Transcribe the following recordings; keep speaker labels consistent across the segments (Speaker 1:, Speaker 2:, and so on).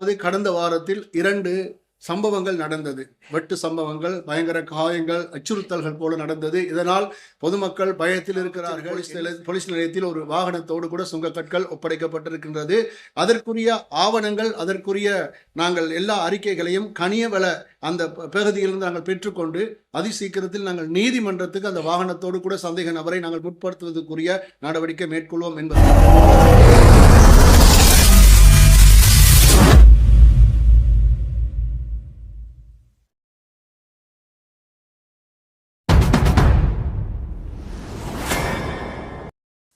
Speaker 1: அதாவது கடந்த வாரத்தில் இரண்டு சம்பவங்கள் நடந்தது. வெட்டு சம்பவங்கள் பயங்கர காயங்கள் அச்சுறுத்தல்கள் போல நடந்தது. இதனால் பொதுமக்கள் பயத்தில் இருக்கிறார்கள். போலீஸ் நிலைய- போலீஸ் நிலையத்தில் ஒரு வாகனத்தோடு கூட சுங்கக்கற்கள் ஒப்படைக்கப்பட்டிருக்கின்றது. அதற்குரிய ஆவணங்கள் அதற்குரிய நாங்கள் எல்லா அறிக்கைகளையும் கனியவள அந்த பகுதியிலிருந்து நாங்கள் பெற்றுக்கொண்டு அதிசீக்கிரத்தில் நாங்கள் நீதிமன்றத்துக்கு அந்த வாகனத்தோடு கூட சந்தேக நபரை நாங்கள் முற்படுத்துவதற்குரிய நடவடிக்கை மேற்கொள்வோம் என்பது.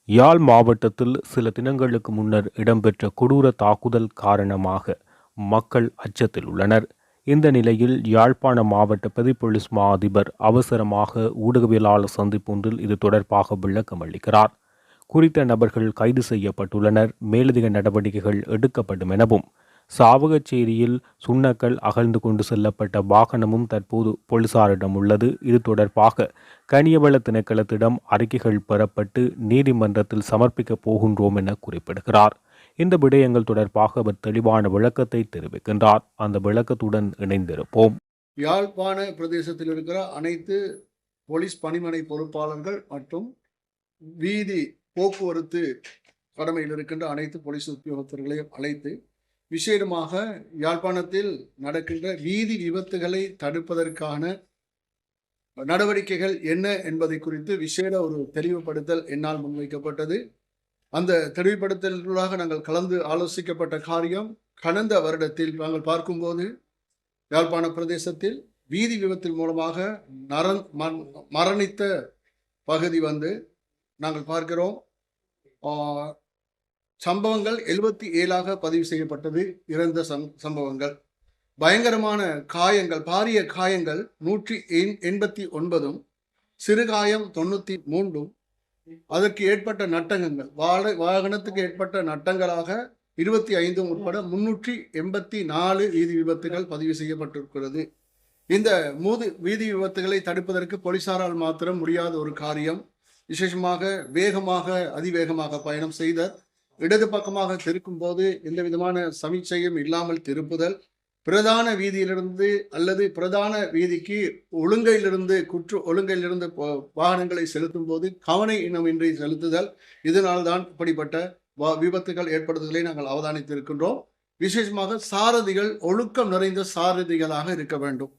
Speaker 2: யாழ் மாவட்டத்தில் சில தினங்களுக்கு முன்னர் இடம்பெற்ற கொடூர தாக்குதல் காரணமாக மக்கள் அச்சத்தில் உள்ளனர். இந்த நிலையில் யாழ்ப்பாண மாவட்ட பிரதிபொலிஸ் மா அதிபர் அவசரமாக ஊடகவியலாளர் சந்திப்பொன்றில் இது தொடர்பாக விளக்கம் அளிக்கிறார். குறித்த நபர்கள் கைது செய்யப்பட்டுள்ளனர். மேலதிக நடவடிக்கைகள் எடுக்கப்படும் எனவும் சாவகச்சேரியில் சுண்ணக்கல் அகழ்ந்து கொண்டு செல்லப்பட்ட வாகனமும் தற்போது போலீசாரிடம் உள்ளது. இது தொடர்பாக கனியவள திணைக்களத்திடம் அறிக்கைகள் பெறப்பட்டு நீதிமன்றத்தில் சமர்ப்பிக்கப் போகின்றோம் என குறிப்பிடுகிறார். இந்த விடயங்கள் தொடர்பாக அவர் தெளிவான விளக்கத்தை தெரிவிக்கின்றார். அந்த விளக்கத்துடன் இணைந்திருப்போம்.
Speaker 1: யாழ்ப்பாண பிரதேசத்தில் இருக்கிற அனைத்து போலீஸ் பணிமனை பொறுப்பாளர்கள் மற்றும் வீதி போக்குவரத்து கடமையில் இருக்கின்ற அனைத்து போலீஸ் உத்தியோகத்தர்களையும் அழைத்து விசேடமாக யாழ்ப்பாணத்தில் நடக்கின்ற வீதி விபத்துகளை தடுப்பதற்கான நடவடிக்கைகள் என்ன என்பதை குறித்து விசேட ஒரு தெளிவுபடுத்தல் என்னால் முன்வைக்கப்பட்டது. அந்த தெளிவுபடுத்தலாக நாங்கள் கலந்து ஆலோசிக்கப்பட்ட காரியம் கடந்த வருடத்தில் நாங்கள் பார்க்கும்போது யாழ்ப்பாண பிரதேசத்தில் வீதி விபத்தின் மூலமாக நரன் மரணித்த பகுதி வந்து நாங்கள் பார்க்கிறோம். சம்பவங்கள் எழுபத்தி ஏழாக பதிவு செய்யப்பட்டது. இறந்த சம் சம்பவங்கள். பயங்கரமான காயங்கள் பாரிய காயங்கள் நூற்றி எண்- எண்பத்தி ஒன்பதும் சிறுகாயம் தொண்ணூற்றி மூன்றும். அதற்கு ஏற்பட்ட நட்டங்கங்கள் வாழ வாகனத்துக்கு ஏற்பட்ட நட்டங்களாக இருபத்தி ஐந்தும் உட்பட முன்னூற்றி எண்பத்தி நாலு வீதி விபத்துகள் பதிவு செய்யப்பட்டிருக்கிறது. இந்த மூது வீதி விபத்துகளை தடுப்பதற்கு போலீசாரால் மாத்திரம் முடியாத ஒரு காரியம் விசேஷமாக வேகமாக அதிவேகமாக பயணம் செய்த இடது பக்கமாக திருக்கும் போது எந்த விதமான சமீட்சையும் இல்லாமல் திருப்புதல் பிரதான வீதியிலிருந்து அல்லது பிரதான வீதிக்கு ஒழுங்கையிலிருந்து குற்று ஒழுங்கையிலிருந்து வாகனங்களை செலுத்தும் போது கவனை இனமின்றி செலுத்துதல். இதனால்தான் இப்படிப்பட்ட விபத்துகள் ஏற்படுத்துதலை நாங்கள் அவதானித்திருக்கின்றோம். விசேஷமாக சாரதிகள் ஒழுக்கம் நிறைந்த சாரதிகளாக இருக்க வேண்டும்.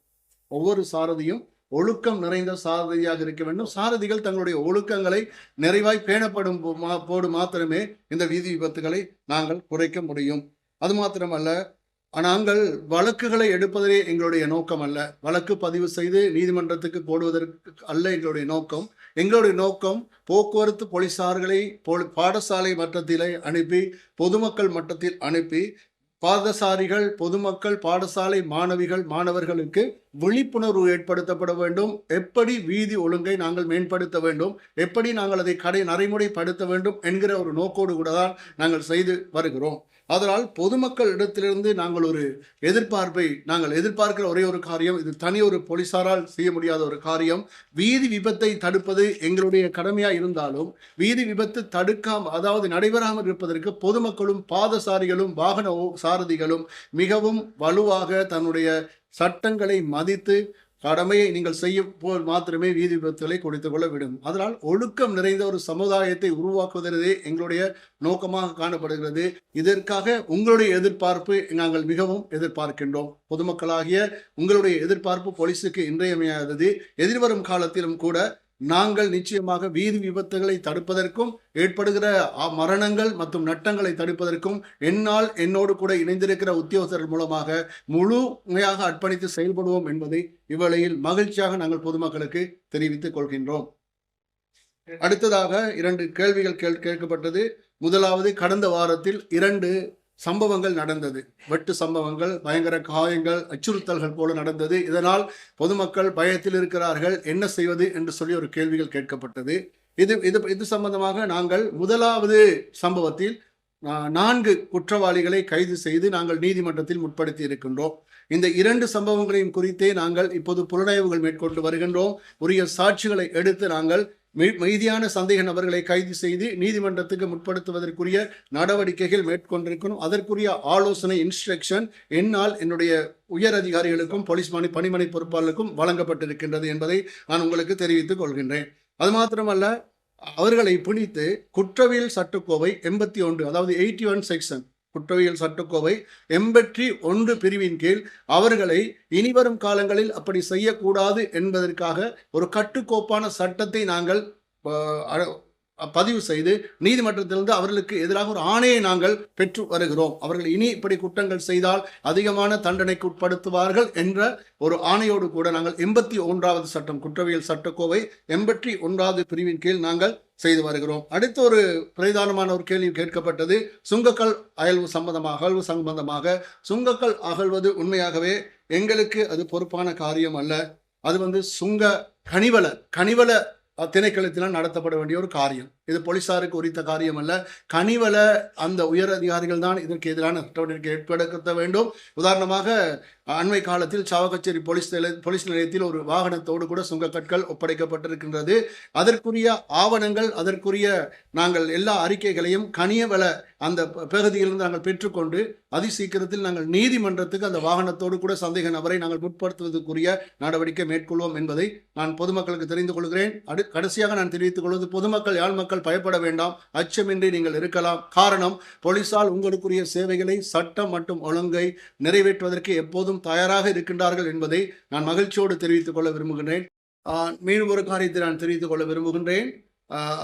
Speaker 1: ஒவ்வொரு சாரதியும் ஒழுக்கம் நிறைந்த சாரதியாக இருக்க வேண்டும். சாரதிகள் தங்களுடைய ஒழுக்கங்களை நிறைவாய் பேணப்படும் போ- மா- போடு மாத்திரமே இந்த வீதி விபத்துகளை நாங்கள் குறைக்க முடியும். அது மாத்திரமல்ல நாங்கள் வழக்குகளை எடுப்பதே எங்களுடைய நோக்கம் அல்ல. வழக்கு பதிவு செய்து நீதிமன்றத்துக்கு போடுவதற்கு அல்ல எங்களுடைய நோக்கம். எங்களுடைய நோக்கம் போக்குவரத்து போலீசார்களை பாடசாலை மட்டத்திலே அனுப்பி பொதுமக்கள் மட்டத்தில் அனுப்பி பாதசாரிகள் பொதுமக்கள் பாடசாலை மாணவிகள் மாணவர்களுக்கு விழிப்புணர்வு ஏற்படுத்தப்பட வேண்டும். எப்படி வீதி ஒழுங்கை நாங்கள் மேம்படுத்த வேண்டும்? எப்படி நாங்கள் அதை கடை நடைமுறைப்படுத்த வேண்டும்? என்கிற ஒரு நோக்கோடு கூட தான் நாங்கள் செய்து வருகிறோம். அதனால் பொதுமக்கள் இடத்திலிருந்து நாங்கள் ஒரு எதிர்பார்ப்பை நாங்கள் எதிர்பார்க்கிற ஒரே ஒரு காரியம் இது தனி ஒரு போலீசாரால் செய்ய முடியாத ஒரு காரியம். வீதி விபத்தை தடுப்பது எங்களுடைய கடமையாக இருந்தாலும் வீதி விபத்து தடுக்காம அதாவது நடைபெறாமல் இருப்பதற்கு பொதுமக்களும் பாதசாரிகளும் வாகன சாரதிகளும் மிகவும் வலுவாக தன்னுடைய சட்டங்களை மதித்து கடமையை நீங்கள் செய்யும் போல் மாத்திரமே வீதி விபத்துகளை கொடுத்து கொள்ள விடும் அதனால் ஒழுக்கம் நிறைந்த ஒரு சமுதாயத்தை உருவாக்குவதே எங்களுடைய நோக்கமாக காணப்படுகிறது. இதற்காக உங்களுடைய எதிர்பார்ப்பு நாங்கள் மிகவும் எதிர்பார்க்கின்றோம். பொதுமக்களாகிய உங்களுடைய எதிர்பார்ப்பு போலீஸுக்கு இன்றியமையாதது. எதிர்வரும் காலத்திலும் கூட நாங்கள் நிச்சயமாக வீதி விபத்துகளை தடுப்பதற்கும் ஏற்படுகிற அ- மரணங்கள் மற்றும் நட்டங்களை தடுப்பதற்கும் என்னால் என்னோடு கூட இணைந்திருக்கிற உத்தியோகத்தர்கள் மூலமாக முழுமையாக அர்ப்பணித்து செயல்படுவோம் என்பதை இவ்வளையில் மகிழ்ச்சியாக நாங்கள் பொதுமக்களுக்கு தெரிவித்துக் கொள்கின்றோம். அடுத்ததாக இரண்டு கேள்விகள் கேள் கேட்கப்பட்டது. முதலாவது கடந்த வாரத்தில் இரண்டு சம்பவங்கள் நடந்தது. வெட்டு சம்பவங்கள் பயங்கர காயங்கள் அச்சுறுத்தல்கள் போல நடந்தது. இதனால் பொதுமக்கள் பயத்தில் இருக்கிறார்கள். என்ன செய்வது என்று சொல்லி ஒரு கேள்விகள் கேட்கப்பட்டது. இது இது இது சம்பந்தமாக நாங்கள் முதலாவது சம்பவத்தில் நான்கு குற்றவாளிகளை கைது செய்து நாங்கள் நீதிமன்றத்தில் முற்படுத்தி இருக்கின்றோம். இந்த இரண்டு சம்பவங்களையும் குறித்தே நாங்கள் இப்போது புலனாய்வுகள் மேற்கொண்டு வருகின்றோம். உரிய சாட்சிகளை எடுத்து நாங்கள் மீதியான சந்தேக நபர்களை கைது செய்து நீதிமன்றத்துக்கு முற்படுத்துவதற்குரிய நடவடிக்கைகள் மேற்கொண்டிருக்கணும். அதற்குரிய ஆலோசனை இன்ஸ்ட்ரக்ஷன் என்னால் என்னுடைய உயர் அதிகாரிகளுக்கும் போலீஸ் மணி பணிமனை பொறுப்பாளருக்கும் வழங்கப்பட்டிருக்கின்றது என்பதை நான் உங்களுக்கு தெரிவித்துக் கொள்கின்றேன். அது மாத்திரமல்ல அவர்களை பிடித்து குற்றவியல் சட்டக்கோவை எண்பத்தி ஒன்று அதாவது எயிட்டி ஒன் செக்ஷன் குற்றவியல் சட்டக்கோவை எம்பற்றி ஒன்று பிரிவின் கீழ் அவர்களை இனிவரும் காலங்களில் அப்படி செய்யக்கூடாது என்பதற்காக ஒரு கட்டுக்கோப்பான சட்டத்தை நாங்கள் பதிவு செய்து நீதிமன்றத்திலிருந்து அவர்களுக்கு எதிராக ஒரு ஆணையை நாங்கள் பெற்று வருகிறோம். அவர்கள் இனி இப்படி குற்றங்கள் செய்தால் அதிகமான தண்டனைக்கு உட்படுத்துவார்கள் என்ற ஒரு ஆணையோடு கூட நாங்கள் எண்பத்தி ஒன்றாவது சட்டம் குற்றவியல் சட்டக்கோவை எண்பத்தி ஒன்றாவது பிரிவின் கீழ் நாங்கள் செய்து வருகிறோம். அடுத்த ஒரு பிரதானமான ஒரு கேள்வி கேட்கப்பட்டது. சுங்கக்கல் அயல்வு சம்பந்தமாக அகழ்வு சம்பந்தமாக சுங்கக்கல் அகழ்வது உண்மையாகவே எங்களுக்கு அது பொறுப்பான காரியம் அல்ல. அது வந்து சுங்க கனிவல கனிவல திணைக்களத்தினால் நடத்தப்பட வேண்டிய ஒரு காரியம். இது போலீசாருக்கு உரித்த காரியம் அல்ல கனிவல அந்த உயர் அதிகாரிகள் தான் இதற்கு எதிரான நடவடிக்கை ஏற்படுத்த வேண்டும். உதாரணமாக அண்மை காலத்தில் சாவகச்சேரி போலீஸ் நிலைய போலீஸ் நிலையத்தில் ஒரு வாகனத்தோடு கூட சுங்கக்கற்கள் ஒப்படைக்கப்பட்டிருக்கின்றது. அதற்குரிய ஆவணங்கள் அதற்குரிய நாங்கள் எல்லா அறிக்கைகளையும் கனியவள அந்த ப- பகுதியிலிருந்து நாங்கள் பெற்றுக்கொண்டு அதி சீக்கிரத்தில் நாங்கள் நீதிமன்றத்துக்கு அந்த வாகனத்தோடு கூட சந்தேக நபரை நாங்கள் முற்படுத்துவதற்குரிய நடவடிக்கை மேற்கொள்வோம் என்பதை நான் பொதுமக்களுக்கு தெரிந்து கொள்கிறேன். அடு கடைசியாக நான் தெரிவித்துக் கொள்வது பொதுமக்கள் யாழ் மக்கள் பயப்பட வேண்டாம். அச்சமின்றி நீங்கள் இருக்கலாம். காரணம் போலீசால் உங்களுக்குரிய சேவைகளை சட்டம் மற்றும் ஒழுங்கை நிறைவேற்றுவதற்கு எப்போதும் தயாராக இருக்கின்றார்கள் என்பதை நான் மகிழ்ச்சியோடு தெரிவித்துக் கொள்ள விரும்புகின்றேன். மீண்டும் ஒரு காரியத்தை நான் தெரிவித்துக் கொள்ள விரும்புகின்றேன். ஆஹ்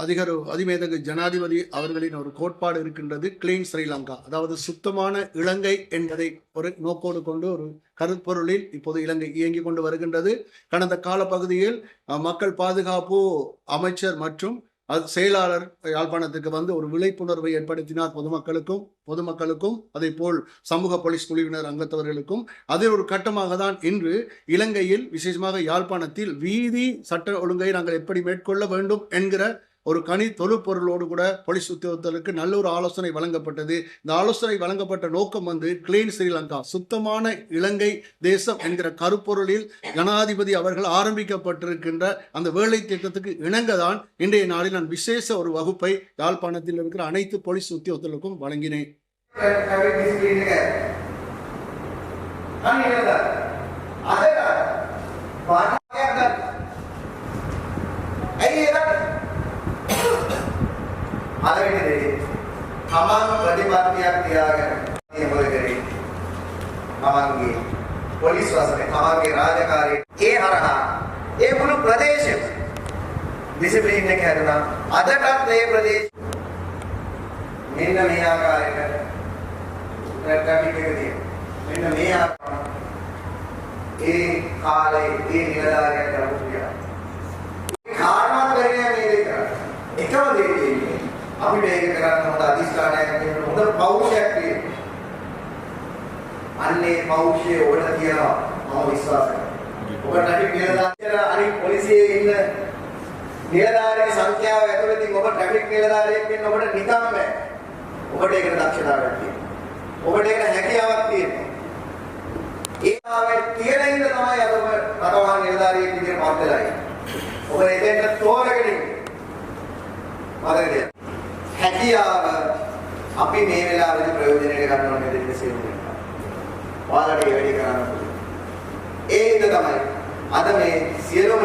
Speaker 1: அதிமேதகு ஜனாதிபதி அவர்களின் ஒரு கோட்பாடு இருக்கின்றது கிளீன் ஸ்ரீலங்கா. அதாவது சுத்தமான இலங்கை என்பதை ஒரு நோக்கோடு கொண்டு ஒரு கருப்பொருளில் இப்போது இலங்கை இயங்கி கொண்டு வருகின்றது. கடந்த காலப்பகுதியில் பகுதியில் மக்கள் பாதுகாப்பு அமைச்சர் மற்றும் அது செயலாளர் யாழ்ப்பாணத்துக்கு வந்து ஒரு விழிப்புணர்வை ஏற்படுத்தினார் பொதுமக்களுக்கும் பொதுமக்களுக்கும் அதே போல் சமூக போலீஸ் குழுவினர் அங்கத்தவர்களுக்கும். அதில் ஒரு கட்டமாக தான் இன்று இலங்கையில் விசேஷமாக யாழ்ப்பாணத்தில் வீதி சட்ட ஒழுங்கை நாங்கள் எப்படி மேற்கொள்ள வேண்டும் என்கிற ஒரு கனி தொழுப்பொருளோடு கூட போலீஸ் உத்தியோகத்தருக்கு நல்ல ஒரு ஆலோசனை வழங்கப்பட்டது. இந்த ஆலோசனை வழங்கப்பட்ட நோக்கம் வந்து கிளீன் ஸ்ரீலங்கா. சுத்தமான இலங்கை தேசம் என்கிற கருப்பொருளில் ஜனாதிபதி அவர்கள் ஆரம்பிக்கப்பட்டிருக்கின்ற அந்த வேலை திட்டத்துக்கு இணங்க தான் இன்றைய நாளில் நான் விசேஷ ஒரு வகுப்பை யாழ்ப்பாணத்தில் இருக்கிற அனைத்து போலீஸ் உத்தியோகத்தர்களுக்கும் வழங்கினேன்.
Speaker 3: traffic වෙන දෙයක් තමන් ප්‍රතිපත්තියක් තියාගෙන මේ මොකද කරේ තමන්ගේ පොලිස් වසනේ තමන්ගේ රාජකාරිය ඒ හරහා ඒ මුළු ප්‍රදේශෙම ඩිසිප්ලින් එක හැදුනා අදටත් මේ ප්‍රදේශ මෙන්න මේ ආකාරයට ට්‍රැෆික් එක තියෙනවා. මෙන්න මේ ආකාරයට ඒ කාලේ ඒ නිලධාරියා කරපු ක්‍රියා. මේ කාරණා කරන්නේ මේ දෙක කරන්නේ. එකම දේ තියෙන්නේ අපිට ඒක කරන්න හොඳ අධිෂ්ඨානයක් තියෙන්න හොඳ පෞරුෂයක් තියෙන්න. අන්නේ පෞරුෂය ඔබට තියෙනවා මම විශ්වාස කරනවා. ඔබ ට්‍රැෆික් නිලධාරියා අනිත් පොලිසියේ ඉන්න නිලධාරියේ සංඛ්‍යාව ඇතුළතින් ඔබ ට්‍රැෆික් නිලධාරියෙක් වෙන්න ඔබට නිකම් බෑ. ඔබට ඒකට දක්ෂතාවයක් තියෙනවා. ඔබට ඒකට හැකියාවක් තියෙනවා. ඒ ආවේ තියෙන ඉන්න තමයි අද ඔබ රටවහන් නිලධාරියෙක් විදිහට පත් වෙලා ඉන්නේ. ඔබ එතෙන්ට තෝරගෙන ඉන්නේ. මතකද? හැකියාව අපි මේ වෙලාවේදී ප්‍රයෝජනෙට ගන්න ඕනේ දෙන්න සියුම් වෙනවා. ඔයාලට ඒ වැඩි කරන්න පුළුවන්. ඒ හින්දා තමයි අද මේ සියලුම